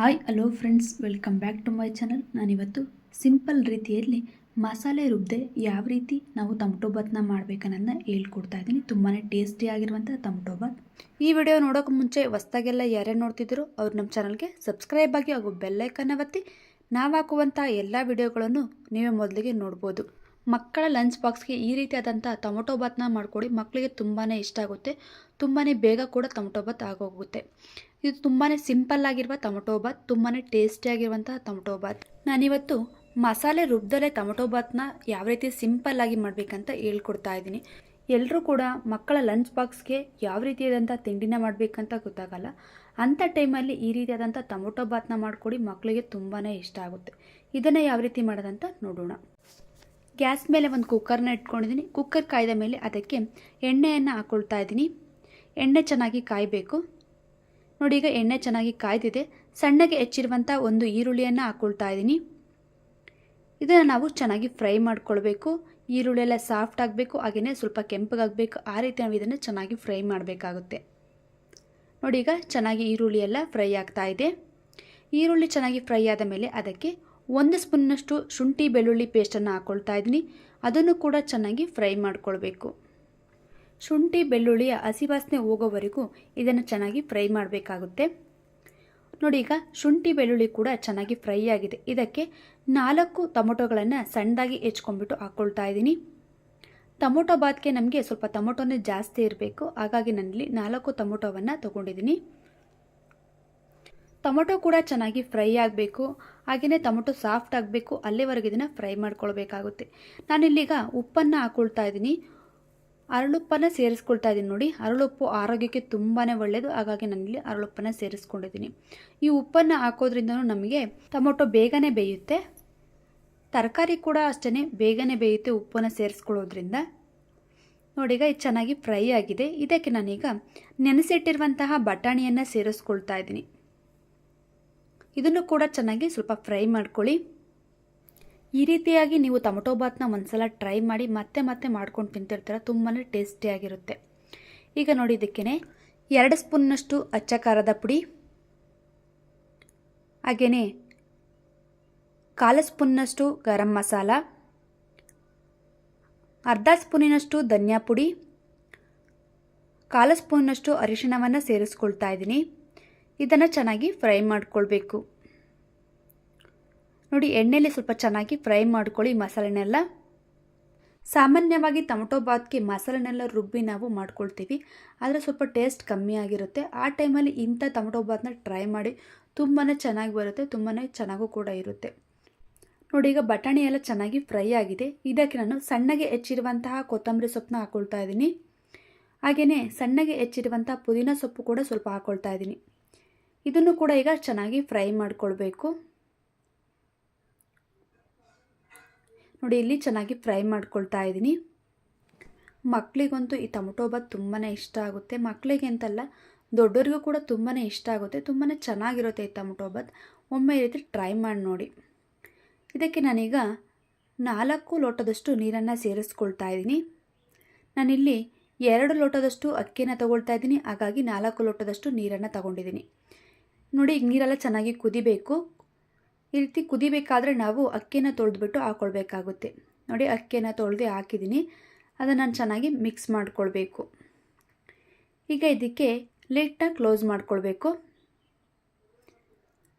Hi, hello friends, welcome back to my channel. ನಾನಿವತ್ತು simple ರೀತಿಯಲ್ಲಿ ಮಸಾಲೆ ರುಬ್ಬದೆ ಯಾವ ರೀತಿ ನಾವು ಟೊಮಟೊ ಬಾತ್ನ ಮಾಡ್ಬೇಕನ್ನೋದನ್ನ ಹೇಳ್ಕೊಡ್ತಾ ಇದ್ದೀನಿ. ತುಂಬಾ ಟೇಸ್ಟಿ ಆಗಿರುವಂಥ ಟೊಮಟೊ ಬಾತ್ ಈ ವಿಡಿಯೋ ನೋಡೋಕೆ ಮುಂಚೆ ಹೊಸ್ದಾಗೆಲ್ಲ ಯಾರ್ಯಾರು ನೋಡ್ತಿದ್ರು ಅವ್ರು ನಮ್ಮ ಚಾನಲ್ಗೆ ಸಬ್ಸ್ಕ್ರೈಬ್ ಆಗಿ ಹಾಗೂ ಬೆಲ್ಲೈಕನ್ನ ಒತ್ತಿ. ನಾವು ಹಾಕುವಂಥ ಎಲ್ಲ ವಿಡಿಯೋಗಳನ್ನು ನೀವೇ ಮೊದಲಿಗೆ ನೋಡ್ಬೋದು. ಮಕ್ಕಳ ಲಂಚ್ ಬಾಕ್ಸ್ಗೆ ಈ ರೀತಿಯಾದಂಥ ಟೊಮೊಟೊ ಬಾತ್ನ ಮಾಡಿಕೊಡಿ ಮಕ್ಕಳಿಗೆ ತುಂಬಾ ಇಷ್ಟ ಆಗುತ್ತೆ. ತುಂಬಾ ಬೇಗ ಕೂಡ ಟೊಮೊಟೊ ಬಾತ್ ಆಗೋಗುತ್ತೆ. ಇದು ತುಂಬಾ ಸಿಂಪಲ್ ಆಗಿರುವ ಟೊಮೊಟೊ ಬಾತ್ ತುಂಬಾ ಟೇಸ್ಟಿಯಾಗಿರುವಂಥ ಟೊಮೊಟೊ ಬಾತ್. ನಾನಿವತ್ತು ಮಸಾಲೆ ರುಬ್ದಲೇ ಟೊಮೊಟೊ ಬಾತ್ನ ಯಾವ ರೀತಿ ಸಿಂಪಲ್ ಆಗಿ ಮಾಡಬೇಕಂತ ಹೇಳ್ಕೊಡ್ತಾ ಇದ್ದೀನಿ. ಎಲ್ಲರೂ ಕೂಡ ಮಕ್ಕಳ ಲಂಚ್ ಬಾಕ್ಸ್ಗೆ ಯಾವ ರೀತಿಯಾದಂಥ ತಿಂಡಿನ ಮಾಡಬೇಕಂತ ಗೊತ್ತಾಗಲ್ಲ. ಅಂಥ ಟೈಮಲ್ಲಿ ಈ ರೀತಿಯಾದಂಥ ಟೊಮೊಟೊ ಬಾತ್ನ ಮಾಡಿಕೊಡಿ ಮಕ್ಕಳಿಗೆ ತುಂಬಾ ಇಷ್ಟ ಆಗುತ್ತೆ. ಇದನ್ನು ಯಾವ ರೀತಿ ಮಾಡೋದಂತ ನೋಡೋಣ. ಗ್ಯಾಸ್ ಮೇಲೆ ಒಂದು ಕುಕ್ಕರ್ನ ಇಟ್ಕೊಂಡಿದ್ದೀನಿ. ಕುಕ್ಕರ್ ಕಾಯ್ದ ಮೇಲೆ ಅದಕ್ಕೆ ಎಣ್ಣೆಯನ್ನು ಹಾಕ್ಕೊಳ್ತಾ ಇದ್ದೀನಿ. ಎಣ್ಣೆ ಚೆನ್ನಾಗಿ ಕಾಯಬೇಕು. ನೋಡಿ, ಈಗ ಎಣ್ಣೆ ಚೆನ್ನಾಗಿ ಕಾಯ್ದಿದೆ. ಸಣ್ಣಗೆ ಹೆಚ್ಚಿರುವಂಥ ಒಂದು ಈರುಳ್ಳಿಯನ್ನು ಹಾಕ್ಕೊಳ್ತಾ ಇದ್ದೀನಿ. ಇದನ್ನು ನಾವು ಚೆನ್ನಾಗಿ ಫ್ರೈ ಮಾಡ್ಕೊಳ್ಬೇಕು. ಈರುಳ್ಳಿ ಎಲ್ಲ ಸಾಫ್ಟ್ ಆಗಬೇಕು ಹಾಗೆಯೇ ಸ್ವಲ್ಪ ಕೆಂಪಗಾಗಬೇಕು. ಆ ರೀತಿ ನಾವು ಇದನ್ನು ಚೆನ್ನಾಗಿ ಫ್ರೈ ಮಾಡಬೇಕಾಗುತ್ತೆ. ನೋಡಿ, ಈಗ ಚೆನ್ನಾಗಿ ಈರುಳ್ಳಿ ಎಲ್ಲ ಫ್ರೈ ಆಗ್ತಾ ಇದೆ. ಈರುಳ್ಳಿ ಚೆನ್ನಾಗಿ ಫ್ರೈ ಆದ ಮೇಲೆ ಅದಕ್ಕೆ ಒಂದು ಸ್ಪೂನ್ನಷ್ಟು ಶುಂಠಿ ಬೆಳ್ಳುಳ್ಳಿ ಪೇಸ್ಟನ್ನು ಹಾಕ್ಕೊಳ್ತಾ ಇದ್ದೀನಿ. ಅದನ್ನು ಕೂಡ ಚೆನ್ನಾಗಿ ಫ್ರೈ ಮಾಡ್ಕೊಳ್ಬೇಕು. ಶುಂಠಿ ಬೆಳ್ಳುಳ್ಳಿಯ ಹಸಿ ವಾಸನೆ ಹೋಗೋವರೆಗೂ ಇದನ್ನು ಚೆನ್ನಾಗಿ ಫ್ರೈ ಮಾಡಬೇಕಾಗುತ್ತೆ. ನೋಡಿ ಈಗ ಶುಂಠಿ, ಬೆಳ್ಳುಳ್ಳಿ ಕೂಡ ಚೆನ್ನಾಗಿ ಫ್ರೈ ಆಗಿದೆ. ಇದಕ್ಕೆ ನಾಲ್ಕು ಟೊಮೊಟೊಗಳನ್ನು ಸಣ್ಣದಾಗಿ ಹೆಚ್ಕೊಂಡ್ಬಿಟ್ಟು ಹಾಕ್ಕೊಳ್ತಾ ಇದ್ದೀನಿ. ಟೊಮೊಟೊ ಬಾತ್ಗೆ ನಮಗೆ ಸ್ವಲ್ಪ ಟೊಮೊಟೊನೇ ಜಾಸ್ತಿ ಇರಬೇಕು. ಹಾಗಾಗಿ ನನ್ನಲ್ಲಿ ನಾಲ್ಕು ಟೊಮೊಟೊವನ್ನು ತೊಗೊಂಡಿದ್ದೀನಿ. ಟೊಮೊಟೊ ಕೂಡ ಚೆನ್ನಾಗಿ ಫ್ರೈ ಆಗಬೇಕು. ಹಾಗೆಯೇ ಟೊಮೊಟೊ ಸಾಫ್ಟ್ ಆಗಬೇಕು. ಅಲ್ಲಿವರೆಗೆ ಇದನ್ನು ಫ್ರೈ ಮಾಡ್ಕೊಳ್ಬೇಕಾಗುತ್ತೆ. ನಾನಿಲ್ಲೀಗ ಉಪ್ಪನ್ನು ಹಾಕ್ಕೊಳ್ತಾ ಇದ್ದೀನಿ. ಅರಳುಪ್ಪನ್ನು ಸೇರಿಸ್ಕೊಳ್ತಾ ಇದ್ದೀನಿ ನೋಡಿ. ಅರಳುಪ್ಪು ಆರೋಗ್ಯಕ್ಕೆ ತುಂಬಾ ಒಳ್ಳೆಯದು ಹಾಗಾಗಿ ನಾನಿಲ್ಲಿ ಅರಳುಪ್ಪನ್ನು ಸೇರಿಸ್ಕೊಂಡಿದ್ದೀನಿ. ಈ ಉಪ್ಪನ್ನು ಹಾಕೋದ್ರಿಂದ ನಮಗೆ ಟೊಮೊಟೊ ಬೇಗನೆ ಬೇಯುತ್ತೆ. ತರಕಾರಿ ಕೂಡ ಅಷ್ಟೇ ಬೇಗನೆ ಬೇಯುತ್ತೆ ಉಪ್ಪನ್ನು ಸೇರಿಸ್ಕೊಳ್ಳೋದ್ರಿಂದ. ನೋಡಿ, ಈಗ ಇದು ಚೆನ್ನಾಗಿ ಫ್ರೈ ಆಗಿದೆ. ಇದಕ್ಕೆ ನಾನೀಗ ನೆನೆಸಿಟ್ಟಿರುವಂತಹ ಬಟಾಣಿಯನ್ನು ಸೇರಿಸ್ಕೊಳ್ತಾ ಇದ್ದೀನಿ. ಇದನ್ನು ಕೂಡ ಚೆನ್ನಾಗಿ ಸ್ವಲ್ಪ ಫ್ರೈ ಮಾಡ್ಕೊಳ್ಳಿ. ಈ ರೀತಿಯಾಗಿ ನೀವು ಟೊಮೊಟೊ ಬಾತ್ನ ಒಂದ್ಸಲ ಟ್ರೈ ಮಾಡಿ ಮತ್ತೆ ಮತ್ತೆ ಮಾಡ್ಕೊಂಡು ತಿಂತಿರ್ತೀರ ತುಂಬಾ ಟೇಸ್ಟಿಯಾಗಿರುತ್ತೆ ಈಗ ನೋಡಿ ಇದಕ್ಕೇ ಎರಡು ಸ್ಪೂನ್ನಷ್ಟು ಅಚ್ಚ ಖಾರದ ಪುಡಿ ಹಾಗೆಯೇ ಕಾಲು ಸ್ಪೂನ್ನಷ್ಟು ಗರಂ ಮಸಾಲ, ಅರ್ಧ ಸ್ಪೂನಿನಷ್ಟು ಧನಿಯಾ ಪುಡಿ, ಕಾಲು ಸ್ಪೂನ್ನಷ್ಟು ಅರಿಶಿಣವನ್ನು ಸೇರಿಸ್ಕೊಳ್ತಾ ಇದ್ದೀನಿ. ಇದನ್ನು ಚೆನ್ನಾಗಿ ಫ್ರೈ ಮಾಡ್ಕೊಳ್ಬೇಕು. ನೋಡಿ, ಎಣ್ಣೆಲಿ ಸ್ವಲ್ಪ ಚೆನ್ನಾಗಿ ಫ್ರೈ ಮಾಡ್ಕೊಳ್ಳಿ ಮಸಾಲೆನೆಲ್ಲ. ಸಾಮಾನ್ಯವಾಗಿ ಟೊಮೊಟೊ ಬಾತ್ಗೆ ಮಸಾಲೆನೆಲ್ಲ ರುಬ್ಬಿ ನಾವು ಮಾಡ್ಕೊಳ್ತೀವಿ. ಆದರೆ ಸ್ವಲ್ಪ ಟೇಸ್ಟ್ ಕಮ್ಮಿ ಆಗಿರುತ್ತೆ. ಆ ಟೈಮಲ್ಲಿ ಇಂಥ ಟೊಮೊಟೊ ಬಾತ್ನ ಟ್ರೈ ಮಾಡಿ ತುಂಬಾ ಚೆನ್ನಾಗಿ ಬರುತ್ತೆ ತುಂಬಾ ಚೆನ್ನಾಗೂ ಕೂಡ ಇರುತ್ತೆ. ನೋಡಿ, ಈಗ ಬಟಾಣಿ ಎಲ್ಲ ಚೆನ್ನಾಗಿ ಫ್ರೈ ಆಗಿದೆ. ಇದಕ್ಕೆ ನಾನು ಸಣ್ಣಗೆ ಹೆಚ್ಚಿರುವಂತಹ ಕೊತ್ತಂಬರಿ ಸೊಪ್ಪನ್ನ ಹಾಕ್ಕೊಳ್ತಾ ಇದ್ದೀನಿ. ಹಾಗೆಯೇ ಸಣ್ಣಗೆ ಹೆಚ್ಚಿರುವಂಥ ಪುದೀನ ಸೊಪ್ಪು ಕೂಡ ಸ್ವಲ್ಪ ಹಾಕ್ಕೊಳ್ತಾ ಇದ್ದೀನಿ. ಇದನ್ನು ಕೂಡ ಈಗ ಚೆನ್ನಾಗಿ ಫ್ರೈ ಮಾಡಿಕೊಳ್ಬೇಕು. ನೋಡಿ, ಇಲ್ಲಿ ಚೆನ್ನಾಗಿ ಫ್ರೈ ಮಾಡ್ಕೊಳ್ತಾ ಇದ್ದೀನಿ. ಮಕ್ಕಳಿಗಂತೂ ಈ ಟೊಮೊಟೊ ಬಾತ್ ತುಂಬಾ ಇಷ್ಟ ಆಗುತ್ತೆ. ಮಕ್ಕಳಿಗೆ ಅಂತಲ್ಲ ದೊಡ್ಡವರಿಗೂ ಕೂಡ ತುಂಬಾ ಇಷ್ಟ ಆಗುತ್ತೆ. ತುಂಬಾ ಚೆನ್ನಾಗಿರುತ್ತೆ ಈ ಟೊಮೊಟೊ ಬಾತ್ ಒಮ್ಮೆ ಈ ರೀತಿ ಟ್ರೈ ಮಾಡಿ ನೋಡಿ. ಇದಕ್ಕೆ ನಾನೀಗ ನಾಲ್ಕು ಲೋಟದಷ್ಟು ನೀರನ್ನು ಸೇರಿಸ್ಕೊಳ್ತಾ ಇದ್ದೀನಿ. ನಾನಿಲ್ಲಿ ಎರಡು ಲೋಟದಷ್ಟು ಅಕ್ಕಿನ ತಗೊಳ್ತಾ ಇದ್ದೀನಿ. ಹಾಗಾಗಿ ನಾಲ್ಕು ಲೋಟದಷ್ಟು ನೀರನ್ನು ತಗೊಂಡಿದ್ದೀನಿ. ನೋಡಿ, ಈಗ ನೀರೆಲ್ಲ ಚೆನ್ನಾಗಿ ಕುದಿಬೇಕು. ಈ ರೀತಿ ಕುದಿಬೇಕಾದ್ರೆ ನಾವು ಅಕ್ಕಿನ ತೊಳೆದ್ಬಿಟ್ಟು ಹಾಕ್ಕೊಳ್ಬೇಕಾಗುತ್ತೆ ನೋಡಿ, ಅಕ್ಕಿನ ತೊಳೆದು ಹಾಕಿದ್ದೀನಿ. ಅದನ್ನು ನಾನು ಚೆನ್ನಾಗಿ ಮಿಕ್ಸ್ ಮಾಡಿಕೊಳ್ಬೇಕು. ಈಗ ಇದಕ್ಕೆ ಲಿಟ್ನ ಕ್ಲೋಸ್ ಮಾಡಿಕೊಳ್ಬೇಕು.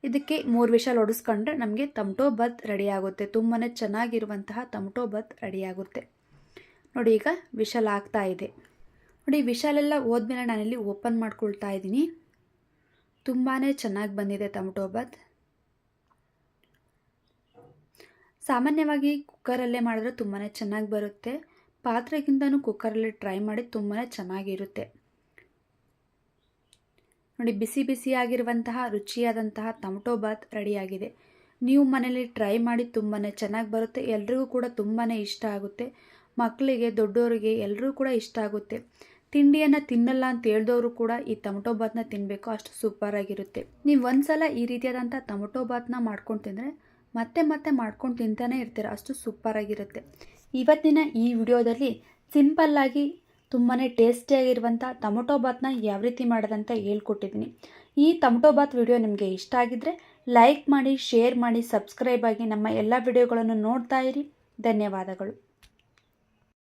ಇದಕ್ಕೆ ಮೂರು ವಿಷಲ್ ಹೊಡಿಸ್ಕೊಂಡ್ರೆ ನಮಗೆ ತಮಟೋ ಬತ್ ರೆಡಿಯಾಗುತ್ತೆ ತುಂಬಾ ಚೆನ್ನಾಗಿರುವಂತಹ ತಮಟೋ ಬತ್ ರೆಡಿಯಾಗುತ್ತೆ ನೋಡಿ, ಈಗ ವಿಷಲ್ ಆಗ್ತಾ ಇದೆ. ನೋಡಿ ವಿಷಲೆಲ್ಲ ಹೋದ್ಮೇಲೆ ನಾನಿಲ್ಲಿ ಓಪನ್ ಮಾಡ್ಕೊಳ್ತಾ ಇದ್ದೀನಿ. ತುಂಬಾ ಚೆನ್ನಾಗಿ ಬಂದಿದೆ ಟೊಮೊಟೊ ಬಾತ್ ಸಾಮಾನ್ಯವಾಗಿ ಕುಕ್ಕರಲ್ಲೇ ಮಾಡಿದ್ರೆ ತುಂಬಾ ಚೆನ್ನಾಗಿ ಬರುತ್ತೆ. ಪಾತ್ರೆಗಿಂತನೂ ಕುಕ್ಕರಲ್ಲಿ ಟ್ರೈ ಮಾಡಿ ತುಂಬಾ ಚೆನ್ನಾಗಿರುತ್ತೆ. ನೋಡಿ, ಬಿಸಿ ಬಿಸಿಯಾಗಿರುವಂತಹ ರುಚಿಯಾದಂತಹ ಟೊಮೊಟೊ ಬಾತ್ ರೆಡಿಯಾಗಿದೆ. ನೀವು ಮನೇಲಿ ಟ್ರೈ ಮಾಡಿ ತುಂಬಾ ಚೆನ್ನಾಗಿ ಬರುತ್ತೆ. ಎಲ್ರಿಗೂ ಕೂಡ ತುಂಬಾ ಇಷ್ಟ ಆಗುತ್ತೆ. ಮಕ್ಕಳಿಗೆ ದೊಡ್ಡವರಿಗೆ ಎಲ್ಲರೂ ಕೂಡ ಇಷ್ಟ ಆಗುತ್ತೆ. ತಿಂಡಿಯನ್ನು ತಿನ್ನಲ್ಲ ಅಂತ ಹೇಳ್ದವರು ಕೂಡ ಈ ಟೊಮೊಟೊ ಬಾತ್ನ ತಿನ್ನಬೇಕು ಅಷ್ಟು ಸೂಪರಾಗಿರುತ್ತೆ ನೀವು ಒಂದ್ಸಲ ಈ ರೀತಿಯಾದಂಥ ಟೊಮೊಟೊ ಬಾತ್ನ ಮಾಡ್ಕೊಂಡು ತಿಂದರೆ ಮತ್ತೆ ಮತ್ತೆ ಮಾಡ್ಕೊಂಡು ತಿಂತಾನೆ ಇರ್ತೀರ, ಅಷ್ಟು ಸೂಪರಾಗಿರುತ್ತೆ ಇವತ್ತಿನ ಈ ವಿಡಿಯೋದಲ್ಲಿ ಸಿಂಪಲ್ಲಾಗಿ ತುಂಬಾ ಟೇಸ್ಟಿಯಾಗಿರುವಂಥ ಟೊಮೊಟೊ ಬಾತ್ನ ಯಾವ ರೀತಿ ಮಾಡೋದಂತ ಹೇಳ್ಕೊಟ್ಟಿದ್ದೀನಿ. ಈ ಟೊಮೊಟೊ ಬಾತ್ ವಿಡಿಯೋ ನಿಮಗೆ ಇಷ್ಟ ಆಗಿದ್ದರೆ ಲೈಕ್ ಮಾಡಿ ಶೇರ್ ಮಾಡಿ ಸಬ್ಸ್ಕ್ರೈಬ್ ಆಗಿ ನಮ್ಮ ಎಲ್ಲ ವಿಡಿಯೋಗಳನ್ನು ನೋಡ್ತಾ ಇರಿ. ಧನ್ಯವಾದಗಳು.